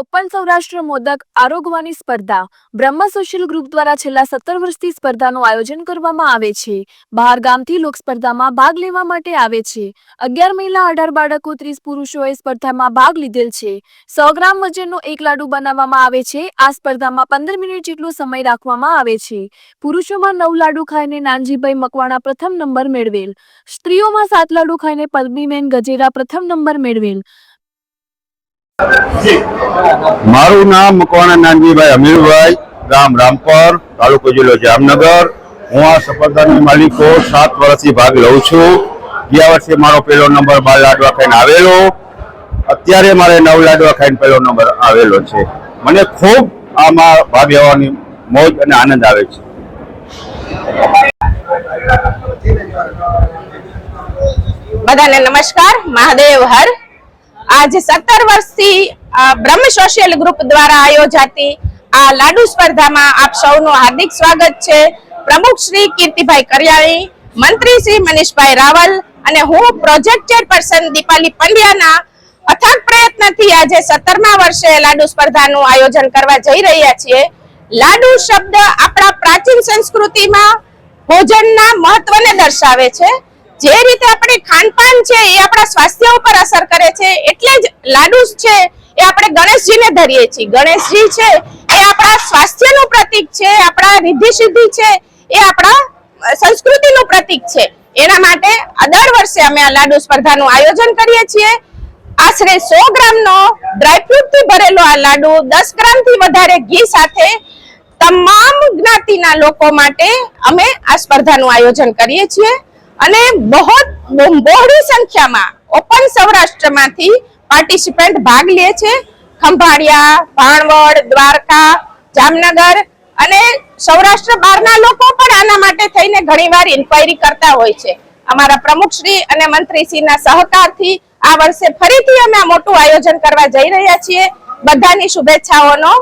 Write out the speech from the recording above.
Open Saurashtra modak આરોગવાની સ્પર્ધા. બ્રહ્મ social group દ્વારા છેલ્લા સત્તર વર્ષથી સ્પર્ધાનું આયોજન કરવામાં આવે છે. બહાર ગામથી લોક સ્પર્ધામાં ભાગ લેવા માટે આવે છે. અગિયાર મહિલા અઢાર બાળકો, ત્રીસ પુરુષોએ સ્પર્ધામાં ભાગ લીધેલ છે. સો ગ્રામ વજનનો એક લાડુ બનાવવામાં આવે છે. આ સ્પર્ધામાં પંદર મિનિટ જેટલો સમય રાખવામાં આવે છે. પુરુષોમાં નવ લાડુ ખાઈને નાનજીભાઈ મકવાણા પ્રથમ નંબર મેળવેલ. સ્ત્રીઓમાં સાત લાડુ ખાઈને પદ્મીબેન ગજેરા પ્રથમ નંબર મેળવેલ. મારું નામ મકવાણા નાનજીભાઈ અમીરભાઈ, ગામ રામપર, તાલુકો જિલ્લો જામનગર. હું આ સફળતાની માલિકો સાત વર્ષથી ભાગ લઉં છું. ગયા વર્ષે મારો પહેલો નંબર બાર લાડવા ખાઈને આવેલો. અત્યારે મારે નવ લાડવા ખાઈને પહેલો નંબર આવેલો છે. મને ખૂબ આમાં ભાગ લેવાની મોજ અને આનંદ આવે છે. બધાને નમસ્કાર. મહાદેવ હર. આજ સત્તર વર્ષથી બ્રહ્મ સોશિયલ ગ્રુપ દ્વારા આયોજાતી આ લાડુ સ્પર્ધામાં આપ સૌનું હાર્દિક સ્વાગત છે. પ્રમુખ શ્રી કીર્તિભાઈ કરિયાણી, મંત્રી શ્રી મનીષભાઈ રાવલ અને હું પ્રોજેક્ટ ચેરપર્સન દીપાલી પંડ્યાના અથાગ પ્રયત્નથી આજે સત્તરમા વર્ષે લાડુ સ્પર્ધાનું આયોજન કરવા જઈ રહ્યા છીએ. લાડુ શબ્દ આપણા પ્રાચીન સંસ્કૃતિમાં ભોજનના મહત્વને દર્શાવે છે. જે રીતે આપણે ખાનપાન છે એ આપણા સ્વાસ્થ્ય ઉપર અસર કરે છે, એટલે જ લાડુ છે એ આપણે ગણેશજીને ધરીએ છીએ. ગણેશજી છે એ આપણા સ્વાસ્થ્યનું પ્રતીક છે, આપણા રિદ્ધિ સિદ્ધિ છે, એ આપણા સંસ્કૃતિનું પ્રતીક છે. એના માટે દર વર્ષે અમે આ લાડુ સ્પર્ધાનું આયોજન કરીએ છીએ. આશરે સો ગ્રામનો ડ્રાયફ્રૂટથી ભરેલો આ લાડુ દસ ગ્રામથી વધારે ઘી સાથે તમામ જ્ઞાતિના લોકો માટે અમે આ સ્પર્ધાનું આયોજન કરીએ છીએ. અને બહુ બહોળી સંખ્યામાં ઓપન સૌરાષ્ટ્રમાંથી પાર્ટિસિપન્ટ ભાગ લે છે. ખંભાળિયા, ભાણવડ, દ્વારકા, જામનગર અને સૌરાષ્ટ્ર બહારના લોકો પણ આના માટે થઈને ઘણીવાર ઇન્ક્વાયરી કરતા હોય છે. અમારા પ્રમુખશ્રી અને મંત્રીશ્રીના સહકારથી આ વર્ષે ફરીથી અમે મોટું આયોજન કરવા જઈ રહ્યા છીએ. બધાની શુભેચ્છાઓનો